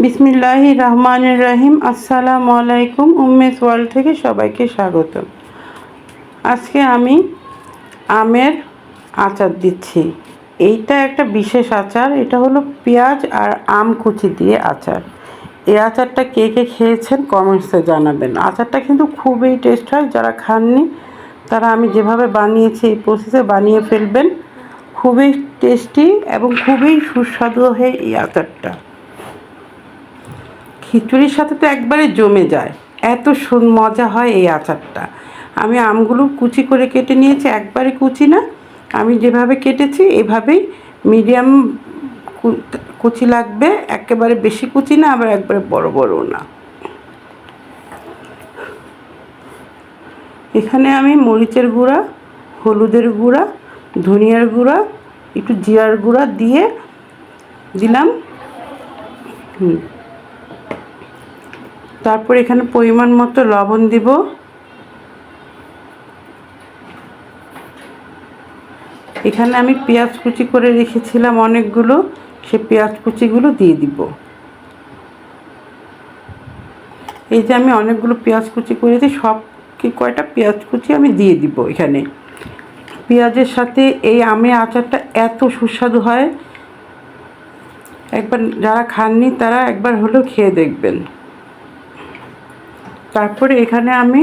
বিসমিল্লাহ রহমান রহিম আসসালামু আলাইকুম উম্মেস ওয়ার্ল্ড থেকে সবাইকে স্বাগত আজকে আমি আমের আচার দিচ্ছি। এইটা একটা বিশেষ আচার, এটা হলো পেঁয়াজ আর আম কুচি দিয়ে আচার। এই আচারটা কে কে খেয়েছেন কমেন্টসে জানাবেন। আচারটা কিন্তু খুবই টেস্ট হয়, যারা খাননি, তারা আমি যেভাবে বানিয়েছি, এই প্রসেসে বানিয়ে ফেলবেন। খুবই টেস্টি এবং খুবই সুস্বাদু হয় এই আচারটা। খিচুড়ির সাথে তো একবারে জমে যায়। এত সুন মজা হয় এই আচারটা। আমি আমগুলো কুচি করে কেটে নিয়েছি, একবারে কুচি না। আমি যেভাবে কেটেছি, এভাবেই মিডিয়াম কুচি লাগবে। একেবারে বেশি কুচি না, আবার একবারে বড় বড় না। এখানে আমি মরিচের গুঁড়া, হলুদের গুঁড়া, ধনিয়ার গুঁড়া, একটু জিরার গুঁড়া দিয়ে দিলাম। হুম। তারপর এখানে পরিমাণ মতো লবণ দিব। এখানে আমি পেঁয়াজ কুচি করে রেখেছিলাম অনেকগুলো, সে পেঁয়াজ কুচিগুলো দিয়ে দিব। এই যে আমি অনেকগুলো পেঁয়াজ কুচি করেছি, সব কি কয়টা পেঁয়াজ কুচি আমি দিয়ে দিব এখানে। পেঁয়াজের সাথে এই আমের আচারটা এত সুস্বাদু হয়। একবার যারা খাননি তারা একবার হলেও খেয়ে দেখবেন। তারপরে এখানে আমি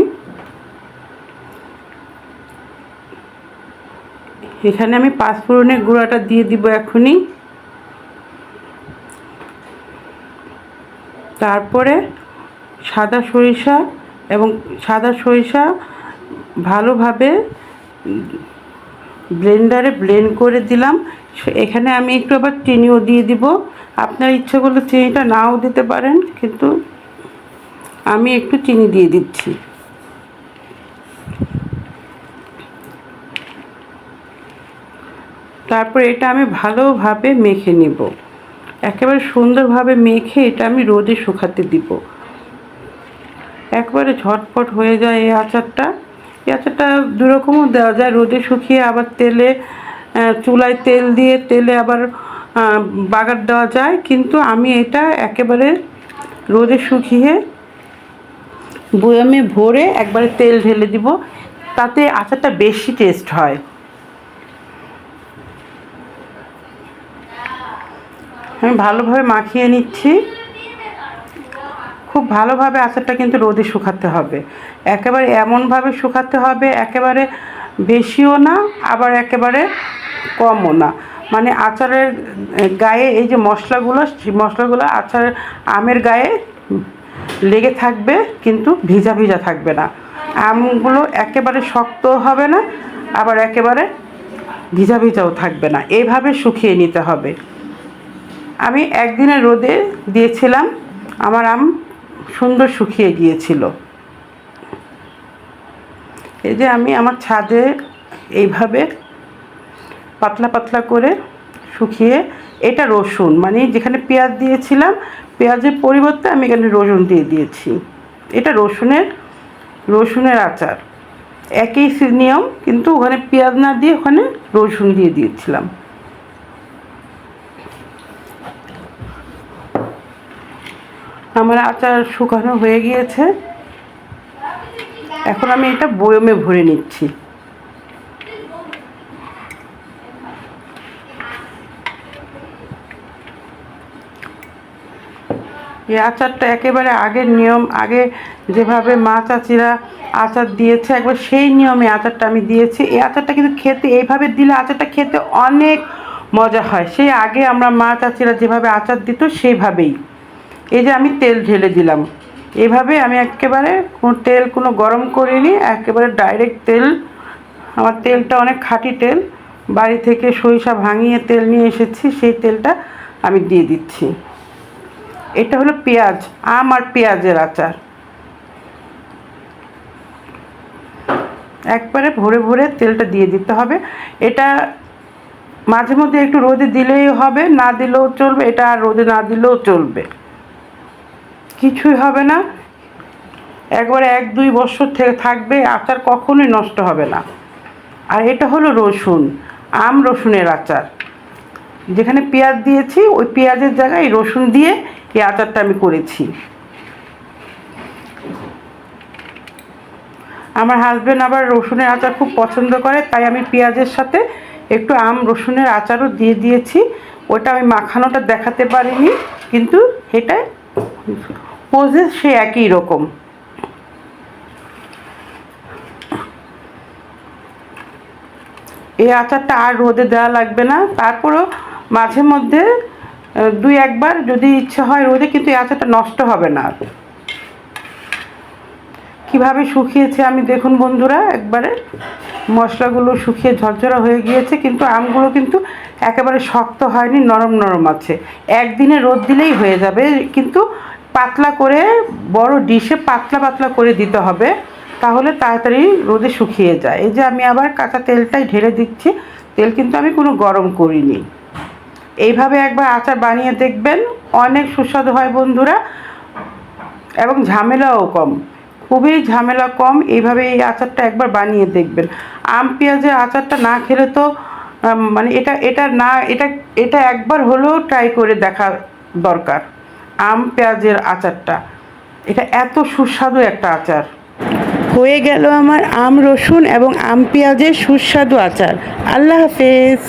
এখানে আমি পাঁচফোড়নের গুঁড়াটা দিয়ে দিব এখনই। তারপরে সাদা সরিষা এবং সাদা সরিষা ভালোভাবে ব্লেন্ডারে ব্লেন্ড করে দিলাম। এখানে আমি একটু আবার চিনিও দিয়ে দিব। আপনার ইচ্ছে করলে চিনিটা নাও দিতে পারেন, কিন্তু আমি একটু চিনি দিয়ে দিচ্ছি। তারপর এটা আমি ভালোভাবে মেখে নিব। একেবারে সুন্দরভাবে মেখে এটা আমি রোদে শুকাতে দিব। একবারে ঝটপট হয়ে যায় এই আচারটা। এই আচারটা দুরকমও দেওয়া যায়, রোদে শুকিয়ে আবার তেলে চুলায় তেল দিয়ে তেলে আবার বাগার দেওয়া যায়। কিন্তু আমি এটা একেবারে রোদে শুকিয়ে বয়ামে ভরে একবারে তেল ঢেলে দিব, তাতে আচারটা বেশি টেস্ট হয়। আমি ভালোভাবে মাখিয়ে নিচ্ছি। খুব ভালোভাবে আচারটা কিন্তু রোদে শুকাতে হবে। একেবারে এমনভাবে শুকাতে হবে, একেবারে বেশিও না, আবার একেবারে কমও না। মানে আচারের গায়ে এই যে মশলাগুলো সেই মশলাগুলো আচার আমের গায়ে লেগে থাকবে, কিন্তু ভিজা ভিজা থাকবে না। আমগুলো একেবারে শক্ত হবে না, আবার একেবারে ভিজা ভিজাও থাকবে না। এইভাবে শুকিয়ে নিতে হবে। আমি একদিনের রোদে দিয়েছিলাম, আমার আম সুন্দর শুকিয়ে গিয়েছিল। এই যে আমি আমার ছাদে এইভাবে পাতলা পাতলা করে শুকিয়ে এটা রসুন মানে যেখানে পেঁয়াজ দিয়েছিলাম, পেঁয়াজের পরিবর্তে আমি এখানে রসুন দিয়ে দিয়েছি। এটা রসুনের রসুনের আচার। একই নিয়ম, কিন্তু ওখানে পেঁয়াজ না দিয়ে ওখানে রসুন দিয়ে দিয়েছিলাম। আমার আচার শুকানো হয়ে গিয়েছে। এখন আমি এটা বয়মে ভরে নিচ্ছি। এই আচারটা একেবারে আগের নিয়ম, আগে যেভাবে মা চাচিরা আচার দিয়েছে, একবার সেই নিয়মে আচারটা আমি দিয়েছি। এই আচারটা কিন্তু খেতে, এইভাবে দিলে আচারটা খেতে অনেক মজা হয়। সেই আগে আমরা মা চাচিরা যেভাবে আচার দিত, সেইভাবেই। এই যে আমি তেল ঢেলে দিলাম। এভাবে আমি একেবারে কোনো তেল কোনো গরম করিনি, একেবারে ডাইরেক্ট তেল, আমার তেলটা অনেক খাঁটি তেল, বাড়ি থেকে সরিষা ভাঙিয়ে তেল নিয়ে এসেছি, সেই তেলটা আমি দিয়ে দিচ্ছি। এটা হলো পেঁয়াজ, আম আর পেঁয়াজের আচার। একবারে ভরে ভরে তেলটা দিয়ে দিতে হবে। এটা মাঝে মধ্যে একটু রোদে দিলেই হবে, না দিলেও চলবে, এটা আর রোদে না দিলেও চলবে। কিছুই হবে না। একবারে এক দুই বছর থেকে থাকবে, আচার কখনোই নষ্ট হবে না। আর এটা হলো রসুন, আম রসুনের আচার। যেখানে পেঁয়াজ দিয়েছি, ওই পেঁয়াজের জায়গায় রসুন দিয়ে এই আচারটা আমি করেছি। আমার হাজব্যান্ড আবার রসুনের আচার খুব পছন্দ করে, তাই আমি পেঁয়াজের সাথে একটু আম, রসুনের আচারও দিয়ে দিয়েছি। ওটা আমি মাখানোটা দেখাতে পারিনি, কিন্তু এটা পোজে সে একই রকম। এই আচারটা আর রোদে দেওয়া লাগবে না, তারপরেও মাঝে মধ্যে দুই একবার যদি ইচ্ছে হয় রোদে, কিন্তু এই আচারটা নষ্ট হবে না। কীভাবে শুকিয়েছে আমি দেখুন বন্ধুরা, একবারে মশলাগুলো শুকিয়ে ঝরঝরা হয়ে গিয়েছে, কিন্তু আমগুলো কিন্তু একেবারে শক্ত হয়নি, নরম নরম আছে। একদিনে রোদ দিলেই হয়ে যাবে, কিন্তু পাতলা করে, বড় ডিশে পাতলা পাতলা করে দিতে হবে, তাহলে তাড়াতাড়ি রোদে শুকিয়ে যায়। এই যে আমি আবার কাঁচা তেলটাই ঢেলে দিচ্ছি, তেল কিন্তু আমি কোনো গরম করিনি। এইভাবে একবার আচার বানিয়ে দেখবেন, অনেক সুস্বাদু হয় বন্ধুরা। এবং ঝামেলাও কম, খুবই ঝামেলা কম, এইভাবে এই আচারটা একবার বানিয়ে দেখবেন। আম, পেঁয়াজের আচারটা না খেলে তো মানে এটা এটা না, এটা এটা একবার হলেও ট্রাই করে দেখা দরকার, আম, পেঁয়াজের আচারটা। এটা এত সুস্বাদু একটা আচার। হয়ে গেল আমার আম, রসুন এবং আম, পেঁয়াজের সুস্বাদু আচার। আল্লাহ হাফেজ।